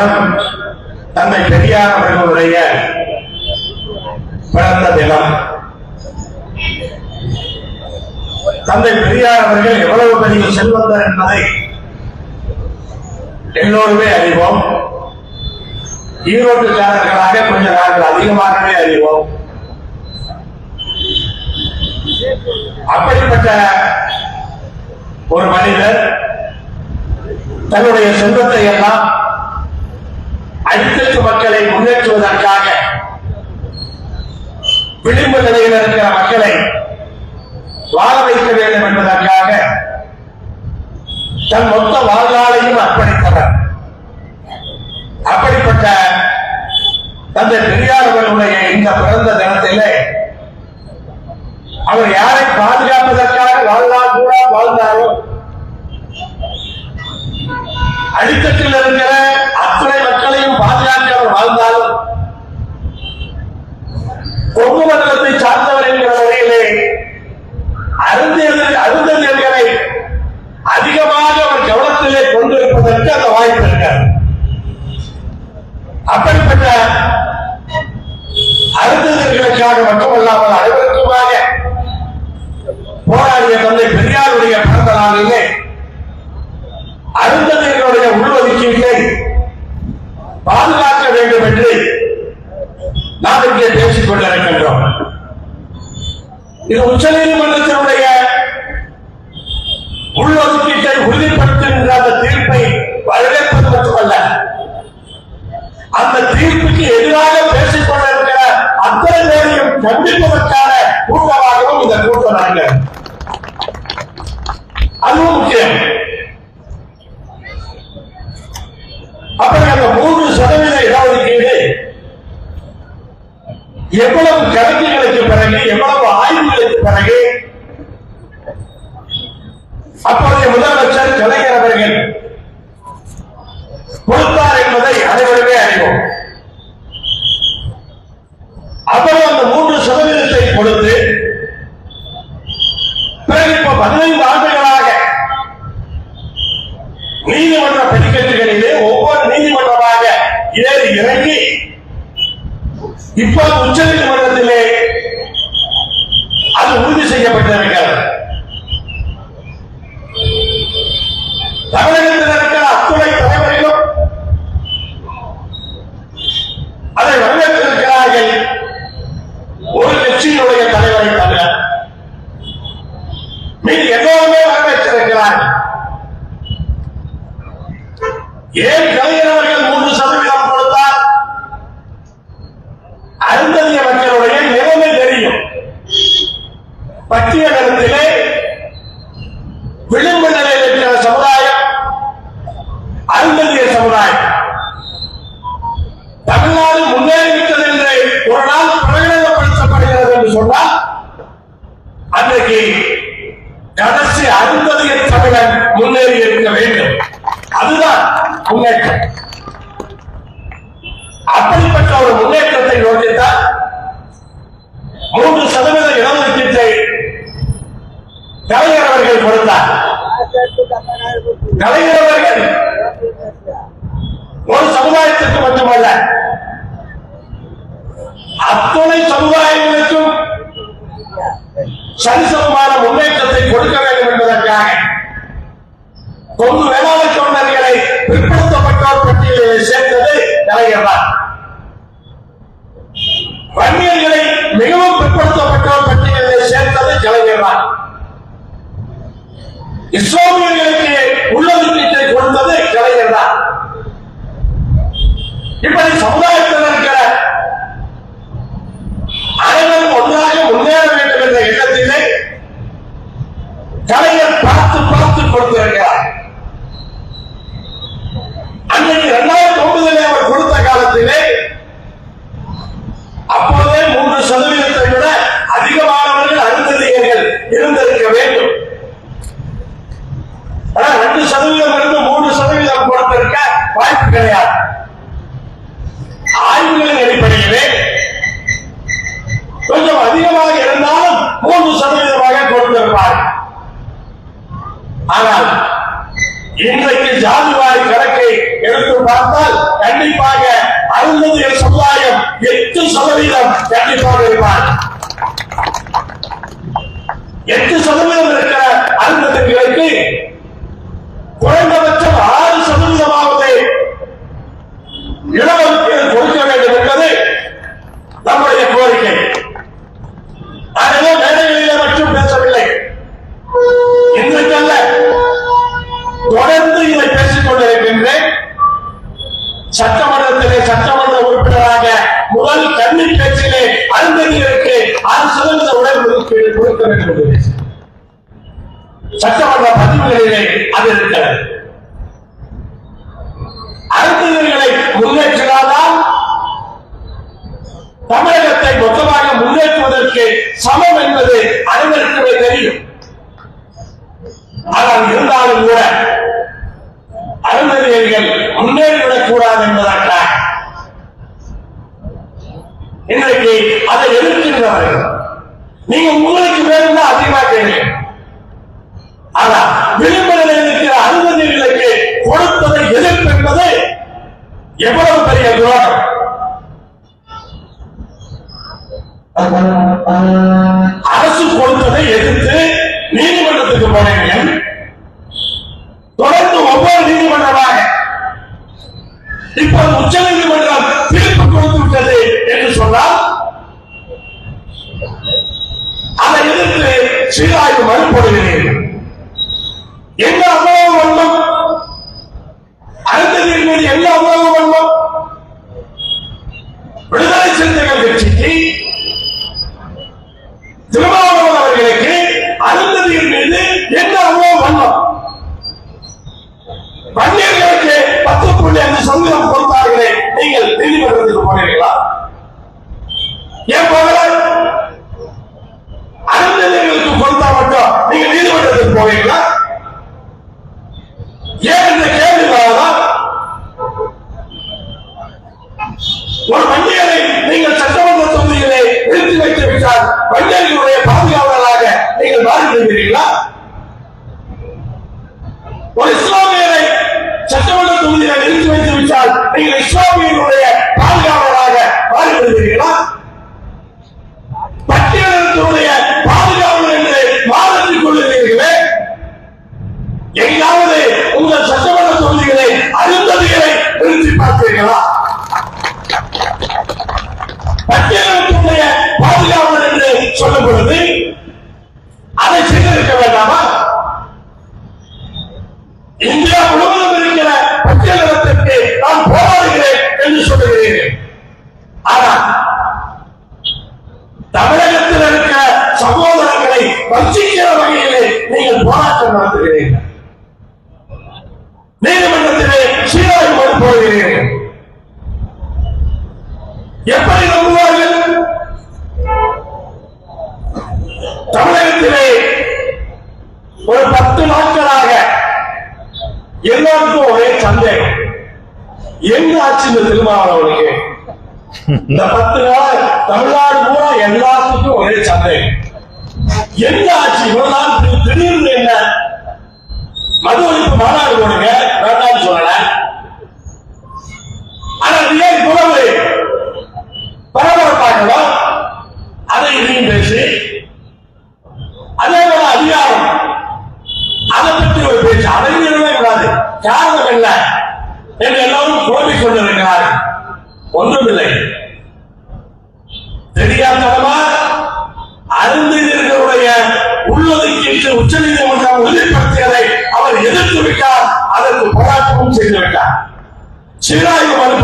தினம் தந்தை பெரியார் அவர்களுடைய பிறந்த தினம். தந்தை பெரியார் அவர்கள் எவ்வளவு பெரிய செல்வந்தர் என்பதை எல்லோருமே அறிவோம். ஈரோட்டுக்காரர்களாக கொஞ்ச நாட்கள் அதிகமாகவே அறிவோம். அப்படிப்பட்ட ஒரு மனிதர் தன்னுடைய செல்வத்தை எல்லாம் அடித்தட்டு மக்களை முன்னேற்றுவதற்காக விளிம்பு நிலையில் இருக்கிற மக்களை வாழ வைக்க வேண்டும் என்பதற்காக தன் மொத்த வாழ்நாளையும் அர்ப்பணித்தவர் அப்படிப்பட்ட தந்தை பெரியார் அவர்களுடைய இந்த பிறந்த தினத்திலே அவர் யாரை பாதுகாப்பதற்காக வாழ்நாள் கூட வாழ்ந்தாரோ? அடித்தட்டில் இருந்து பேரையும் கண்டிப்பதற்கான கூட்டமாகவும் இந்த கூட்டம் நடக்கிறது. அதுவும் முக்கியம். அப்படி அந்த மூன்று சதவீத இடஒதுக்கீடு எவ்வளவு கணக்குகளுக்கு பிறகு எவ்வளவு ஆய்வுகளுக்கு பிறகு அப்போதைய முதலமைச்சர் கலை Yeah. கலைஞர் ஒரு சமுதாயத்திற்கு மட்டுமல்ல அத்துணை சமுதாயங்களுக்கும் சரிசமமான முன்னேற்றத்தை கொடுக்க வேண்டும் என்பதற்காக கொங்கு வேளாண் தொண்டர்களை பிற்படுத்தப்பட்டோர் பட்டியலில் சேர்ந்தது கலைஞர் தான். வன்னியர்களை மிகவும் பிற்படுத்தப்பட்டோர் பட்டியலில் சேர்ந்தது கலைஞர் தான். இஸ்லாமியர்களுக்கு உள்ளொதுக்கீட்டை கொடுத்தது கலைஞர் தான். இப்படி சமுதாயத்தில் இருக்கிற அனைவரும் ஒன்றாக முன்னேற வேண்டும் என்ற எண்ணத்திலே கலைஞர் பார்த்து பார்த்து கொடுத்திருக்கிறார் அன்னைக்கு இரண்டாயிரத்தி ஒன்பதிலே அவர் கொடுத்த காலத்திலே அப்போதே மூன்று சதவீதத்தை விட அதிகமானவர்கள் அருந்ததியர்கள் இருந்திருக்க வேண்டும் ஆனா ரெண்டு சதவீதம் இருந்து மூன்று சதவீதம் கொடுத்திருக்க வாய்ப்பு கிடையாது ஆய்வுகளின் அடிப்படையிலே கொஞ்சம் அதிகமாக இருந்தாலும் மூன்று சதவீதமாக கொடுத்திருப்பார் ஆனால் இன்றைக்கு ஜாதிவாரி கணக்கை எடுத்து பார்த்தால் கண்டிப்பாக அறுபது சமுதாயம் எட்டு சதவீதம் கண்டிப்பாக இருப்பார். எட்டு சதவீதம் இருக்கிற அருந்ததிகளுக்கு குறைந்தபட்சம் ஆறு சதவீதமாவது இடஒதுக்கீடு சட்டமன்றத்திலே சட்டமன்ற உறுப்பினராக முதல் கல்வி பேச்சிலே அருந்ததிகளுக்கு அது சுதந்திர உடல் ஒதுக்கீடு கொடுக்க வேண்டும் என்று சட்டமன்ற பதிவுகளிலே அது இருக்கிறது. அருந்ததிகளை முன்னேற்றினால்தான் தமிழகத்தை மொத்தமாக முன்னேற்றுவதற்கு சமம் என்பது அனைவருக்குமே தெரியும். ஆனால் இருந்தாலும் கூட அறநெறியர்கள் முன்னேறிவிடக் கூடாது என்பதாக இன்றைக்கு அதை எதிர்க்கின்றவர்கள் நீங்க உங்களுக்கு வேணும்னா அதிகமா கேள்வி ஆனா விளிம்பு நிலையில் இருக்கிற அருந்ததியர்களுக்கு கொடுத்ததை எதிர்ப்பு என்பது எவ்வளவு பெரிய துரோகம்? அரசு கொடுத்ததை எதிர்த்து நீதிமன்றத்துக்கு போனீங்க அதை எதிர்த்து சீராய்வு மனு உங்கள் சட்டமன்ற தொகுதிகளை அருந்ததிகளை நிறுத்தி பார்த்தீர்களா பட்டியல் பாதுகாவலர் என்று சொல்லும் பொழுது அதை செய்திருக்க வேண்டாமா இந்தியா முழுவதும் இருக்கிற பட்டியலினத்திற்கு நான் போராடுகிறேன் என்று சொல்லுகிறீர்கள் ஆனால் தமிழகத்தில் இருக்கிற சகோதரர்களை வஞ்சிக்கிற வகையிலே நீங்கள் போராட்டம் நடத்துகிறீர்கள் நீதிமன்றத்திலே சீராய்வு மனு போகிறீர்கள் எப்படி நம்புவார்கள்? தமிழகத்திலே ஒரு பத்து நாட்களாக எல்லாருக்கும் ஒரே சந்தேகம் எங்க ஆச்சு இந்த திருமாவளவனுக்கு? இந்த பத்து நாள் தமிழ்நாடு பூரா எல்லாத்துக்கும் ஒரே சந்தேகம் என்ன ஆச்சு? இவ்வளவு நாள் திடீர்னு என்ன? மது ஒழிப்பு மாநாடு போடுங்க வேண்டாம்னு சொல்லல ஆனா இது ஏன் இவ்வளவு பரபரப்பாகலாம் அதை இதையும் பேசி அதே போல அதிகாரம் அதை பற்றி ஒரு பேச்சு அதையும் எழுத கூடாது காரணம் என்ன என்று எல்லாரும் குழம்பிக் கொண்டிருக்கிறார்கள் ஒன்றுமில்லை. தெரியாதனமா அருந்ததியர்களுடைய உள்ளதுக்கு உச்ச நீதிமன்றம் உறுதிப்படுத்தியதை அவர் எதிர்த்து விட்டார். அதற்கு போராட்டமும் செய்து விட்டார். சீராய்வு மனு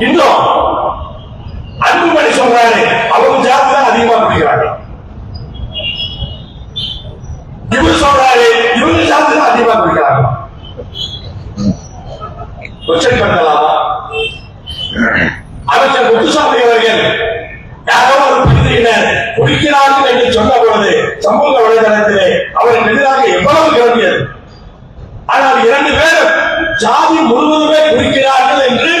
இன்னும் அன்புமணி சொல்றாரு அவங்க ஜாதி தான் அதிகமா குடிக்கிறாங்க இவர் சொல்றாரு இவங்க ஜாதி தான் அதிகமா குடிக்கிறாங்க கொச்சன் பண்ணலாமா? அமைச்சர் முத்துசாமி அவர்கள் யாரோ ஒரு பகுதியினர் குடிக்கிறார்கள் என்று சொன்ன பொழுது சமூக வலைதளத்திலே அவருக்கு எதிராக எவ்வளவு கிளம்பியது ஆனால் இரண்டு பேரும் ஜாதி முழுவதுமே குடிக்கிறார்கள் என்று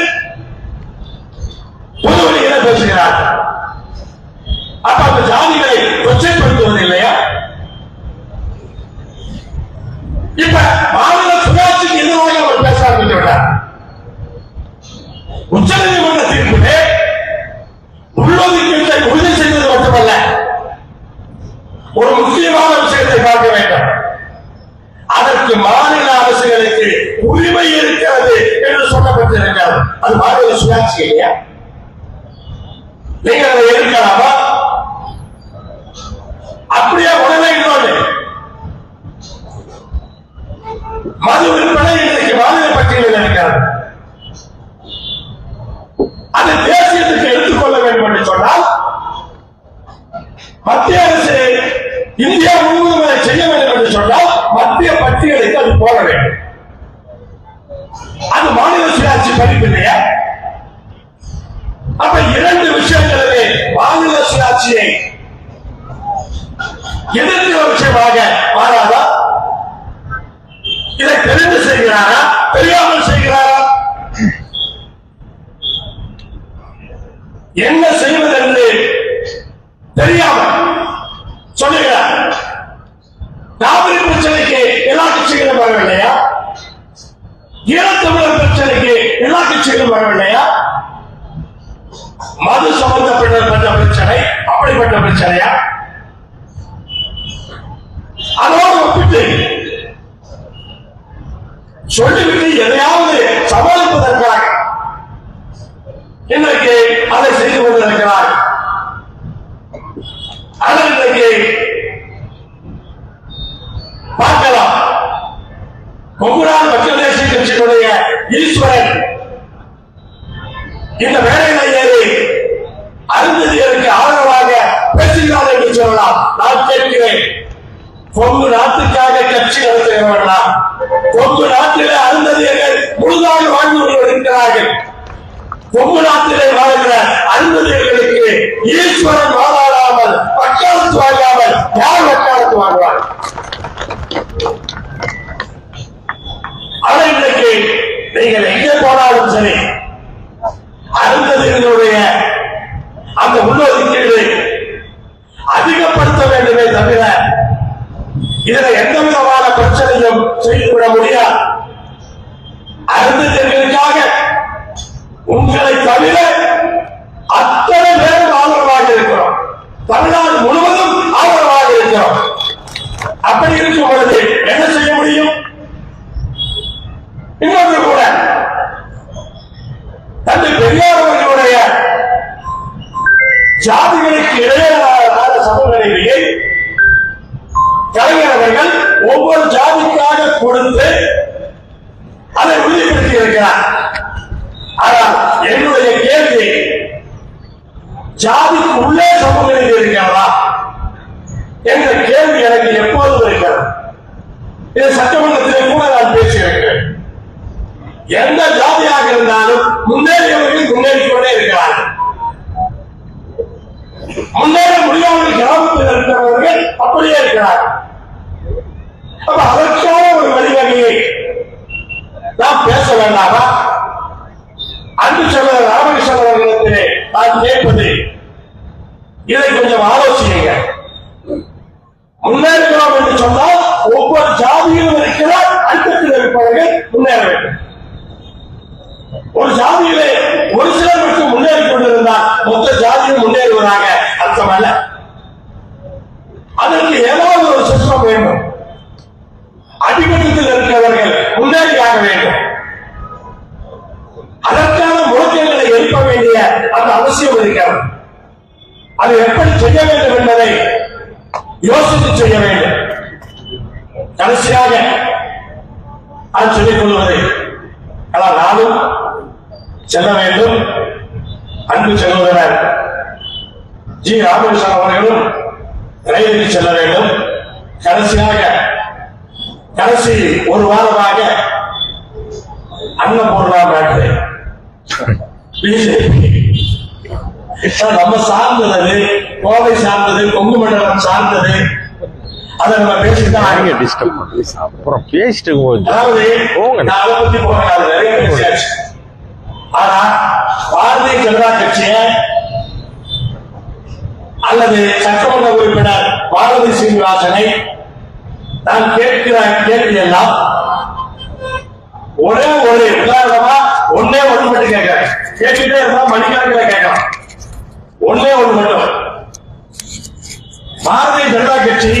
அது மாநில சுயாட்சி இல்லையா? நீங்கள் அதை எதிர்க்கலாமா அப்படியே உடனே இன்னொன்று மது விற்பனை இன்றைக்கு மாநில பட்டியலில் இருக்கிறது அது தேசியத்துக்கு எடுத்துக்கொள்ள வேண்டும் என்று சொன்னால் மத்திய அரசு இந்தியா முழுவதும் அதை செய்ய வேண்டும் என்று சொன்னால் மத்திய பட்டியலுக்கு அது போட வேண்டும் அது மாநில சுயாட்சி படிப்பு இல்லையா அப்ப இரண்டு விஷயங்களிலே மாநில சுயாட்சியை எதிர்க்கிற விஷயமாக மாறாதா இதை தெரிந்து செய்கிறாரா தெரியாமல் செய்கிறாரா என்ன செய்வதென்று தெரியாமல் சொல்லுகிறார் காவிரி பிரச்சனைக்கு எல்லா கட்சிகளும் வரவில்லையா ஈழத்தமிழர் பிரச்சனைக்கு எல்லா கட்சிகளும் வரவில்லையா மது சம்பந்தப்பட்ட பிரச்சனை அப்படிப்பட்ட பிரச்சனையா அதோடு ஒப்பிட்டு சொல்லிவிட்டு எதையாவது சமாளிப்பதற்காக இன்றைக்கு அதை செய்து கொண்டிருக்கிறார். ஆனால் இன்றைக்கு பார்க்கலாம். கொங்குநாடு மக்கள் தேசிய கட்சியினுடைய ஈஸ்வரன் இந்த வேலையில ஏறி அருந்ததியருக்கு ஆதரவாக பேசுகிறார் என்று சொல்லலாம். நான் கேட்கிறேன். கொங்கு நாட்டுக்காக கட்சி கொங்கு நாட்டிலே அருந்ததியர்கள் முழுதாக வாழ்ந்து கொண்டிருக்கிறார்கள் கொங்கு நாட்டிலே வாழ்கிற அருந்ததியர்களுக்கு ஈஸ்வரன் வாழாடாமல் வக்காலத்து வாழாமல் யார் வக்காலத்து வாழ்வார் ஆனால் இன்றைக்கு நீங்கள் எங்கே போனாலும் சரி அருந்ததியர்களுடைய அந்த உள்ளொதுக்கீடு அதிகப்படுத்த வேண்டுமே தவிர இதுல எந்த விதமான பிரச்சனையும் செய்துவிட முடியாது. அருந்ததிகளுக்காக உங்களை தவிர என்ற கேள்வி எனக்கு எப்போதும் இருக்கிறது. இது சட்டமன்றத்திலே கூட நான் பேசியிருக்கிறேன் எந்த ஜாதியாக இருந்தாலும் முன்னேறியவர்கள் முன்னேறிக் கொண்டே இருக்கிறார்கள். முன்னேற முடியாமல் கிராமத்தில் இருக்கிறவர்கள் அப்படியே இருக்கிறார்கள். அப்ப அதற்கான ஒரு வழிவகையை நாம் பேச வேண்டாமா? அன்பு செல்வர் ராமகிருஷ்ணன் அவர்களிடத்திலே நான் கேட்பது இதை கொஞ்சம் ஆலோசனை முன்னேறுகிறோம் என்று சொன்னால் ஒவ்வொரு ஜாதியிலும் இருக்கிற அழுத்தத்தில் இருப்பவர்கள் முன்னேற வேண்டும் ஒரு ஜாதியிலே ஒரு சிலர் மட்டும் முன்னேறி கொண்டிருந்தால் மொத்த ஜாதியும் முன்னேறுவதாக அர்த்தம் அல்ல அதற்கு ஏதாவது ஒரு சிஸ்டம் வேண்டும். அடிமட்டத்தில் இருக்கிறவர்கள் முன்னேறியாக வேண்டும். அதற்கான முழக்கங்களை எழுப்ப வேண்டிய அந்த அவசியம் இருக்கிறது. அது எப்படி செய்ய வேண்டும் என்பதை யோசித்து செய்ய வேண்டும். கடைசியாக நான் சொல்லிக் கொள்வது ஆனால் நானும் செல்ல வேண்டும். அன்பு சகோதரர் ஜி. ராமகிருஷ்ணன் அவர்களும் ரயிலுக்கு செல்ல வேண்டும். கடைசியாக கடைசி ஒரு வாரமாக அன்னபூர்ணா மேட்ரு பிஜேபி. நம்ம சார்ந்தது கோவை சார்ந்தது கொங்கு மண்டலம் சார்ந்தது. அதை நம்ம ஆகணும். டிஸ்டர்ப் அப்புறம் பேசிட்டு இருக்கும்போது அதாவது. நான் அதை பத்தி போக அது நிறைய பேசியாச்சு ஆனா பாரதிய ஜனதா கட்சிய அல்லது சட்டமன்ற உறுப்பினர் பாரதி சீனிவாசனை நான் கேட்கிற கேள்வி எல்லாம் ஒரே ஒரு உதாரணமா ஒன்னே ஒன்று மட்டும் கேட்கிறேன் கேட்டுட்டே இருந்தா மணிக்கணக்கில் கேட்கலாம். ஒன்னே ஒன்று மட்டும். பாரதிய ஜனதா கட்சி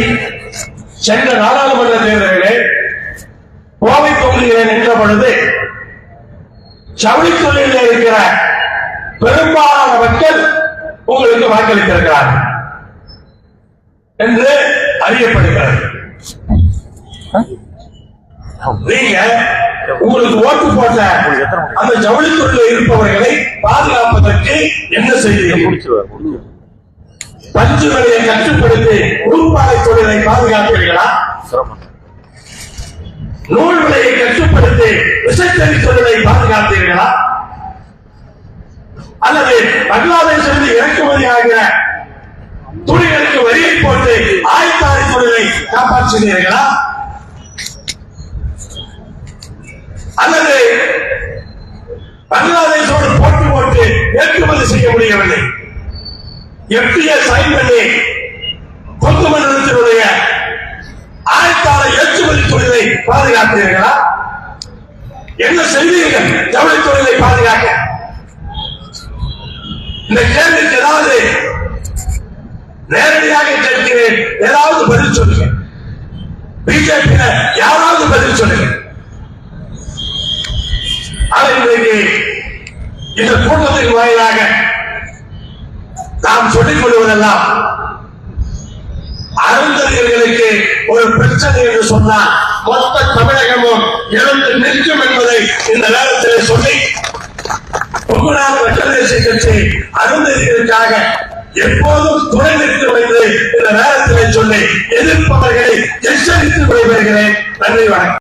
சென்ற நாடாளுமன்ற தேர்தலிலே கோவை தொகுதியிலே நின்ற பொழுது ஜவுளி தொழிலில் இருக்கிற பெரும்பாலான மக்கள் உங்களுக்கு வாக்களித்திருக்கிறார்கள். என்று அறியப்படுகிறது. நீங்க உங்களுக்கு ஓட்டு போட்ட அந்த ஜவுளி தொழிலில் இருப்பவர்களை பாதுகாப்பதற்கு என்ன முடிச்சிருவாரு. பஞ்சு விலையை கட்டுப்படுத்தி உருப்பாலை தொழிலை சிரமம். நூல் விலையை கட்டுப்படுத்தி விசைத்தறி தொழிலை பாதுகாத்தீர்களா? அல்லது பங்களாதேஷிலிருந்து இறக்குமதி ஆகிற துணிகளுக்கு வரியை போட்டு ஆயத்தாரி தொழிலை காப்பாற்றினீர்களா அல்லது பங்களாதேஷோடு போட்டி போட்டு ஏற்றுமதி செய்ய முடியவில்லை. எஃப்டிஏ சைன் பண்ணி கொத்து மண்டலத்தினுடைய ஆயத்தார ஏற்றுமதி தொழிலை பாதுகாத்தீர்களா என்ன செய்தீர்கள் ஜவுளி தொழிலை பாதுகாக்க. இந்த கேள்விக்கு ஏதாவது நேரடியாக கேட்கிறேன். ஏதாவது பதில் சொல்லுங்க பிஜேபி யாராவது பதில் சொல்லுங்க இன்றைக்கு இந்த கூட்டத்தின் வாயிலாக நாம் சொல்லிக் கொள்வதெல்லாம் அருந்ததியர்களுக்கு ஒரு பிரச்சனை என்று சொன்னால் மொத்த தமிழகமும் எழுந்து நிற்கும் என்பதை இந்த நேரத்தில் சொல்லி பொங்கலால் வெட்டதேசிய கட்சி அருந்ததியர்களுக்காக எப்போதும் துணை நிற்கும் என்று இந்த நேரத்தில் சொல்லி எதிர்ப்பவர்களை எச்சரித்து விடைபெறுகிறேன். நன்றி வணக்கம்.